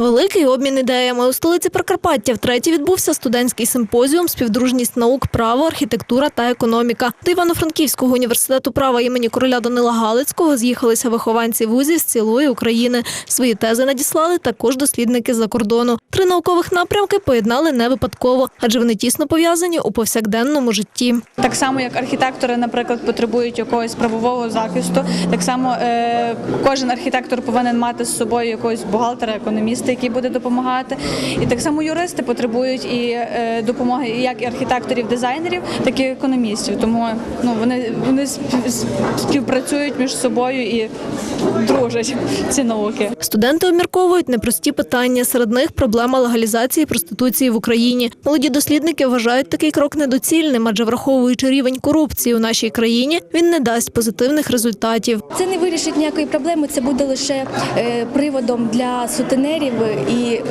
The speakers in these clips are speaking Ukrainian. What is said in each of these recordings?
Великий обмін ідеями у столиці Прикарпаття втретє відбувся студентський симпозіум «Співдружність наук, право, архітектура та економіка. До Івано-Франківського університету права імені короля Данила Галицького з'їхалися вихованці вузів з цілої України. Свої тези надіслали також дослідники з-за кордону. Три наукових напрямки поєднали не випадково, адже вони тісно пов'язані у повсякденному житті. Так само, як архітектори, наприклад, потребують якогось правового захисту, так само е, кожен архітектор повинен мати з собою якогось бухгалтера, економіста, який буде допомагати. І так само юристи потребують і е, допомоги як і архітекторів, дизайнерів, так і економістів. Тому ну вони, вони співпрацюють між собою і дружать ці науки. Студенти обмірковують непрості питання. Серед них проблема легалізації проституції в Україні. Молоді дослідники вважають такий крок недоцільним, адже враховуючи рівень корупції у нашій країні, він не дасть позитивних результатів. Це не вирішить ніякої проблеми, це буде лише е, приводом для сутенерів і е,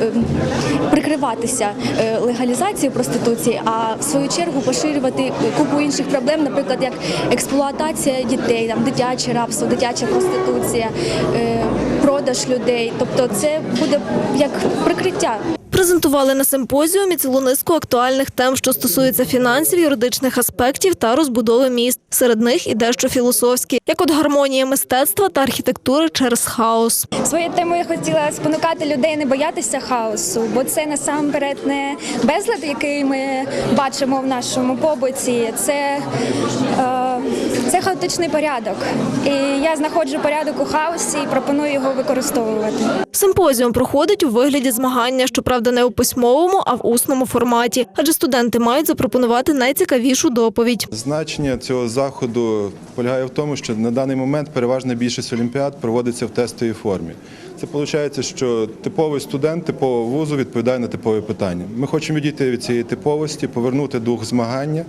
прикриватися е, легалізацією проституції, а в свою чергу поширювати купу інших проблем, наприклад, як експлуатація дітей, там дитяче рабство, дитяча проституція, е, продаж людей. Тобто, це буде як прикриття. Презентували на симпозіумі цілу низку актуальних тем, що стосуються фінансів, юридичних аспектів та розбудови міст. Серед них і дещо філософські, як от гармонія мистецтва та архітектури через хаос. Своєю темою я хотіла спонукати людей не боятися хаосу, бо це насамперед не безлад, який ми бачимо в нашому побуті. Це, е, це хаотичний порядок. І я знаходжу порядок у хаосі і пропоную його використовувати. Симпозіум проходить у вигляді змагання, щоправда, не у письмовому, а в усному форматі, адже студенти мають запропонувати найцікавішу доповідь. Значення цього заходу полягає в тому, що на даний момент переважна більшість олімпіад проводиться в тестовій формі. Це виходить, що типовий студент типового вузу відповідає на типові питання. Ми хочемо відійти від цієї типовості, повернути дух змагання,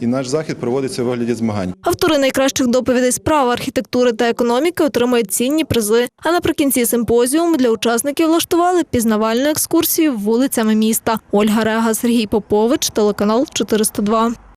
і наш захід проводиться в вигляді змагань. Автори найкращих доповідей з права, архітектури та економіки отримають цінні призи. А наприкінці симпозіуму для учасників влаштували пізнавальну екскурсію вулицями міста. Ольга Рега, Сергій Попович, телеканал 402.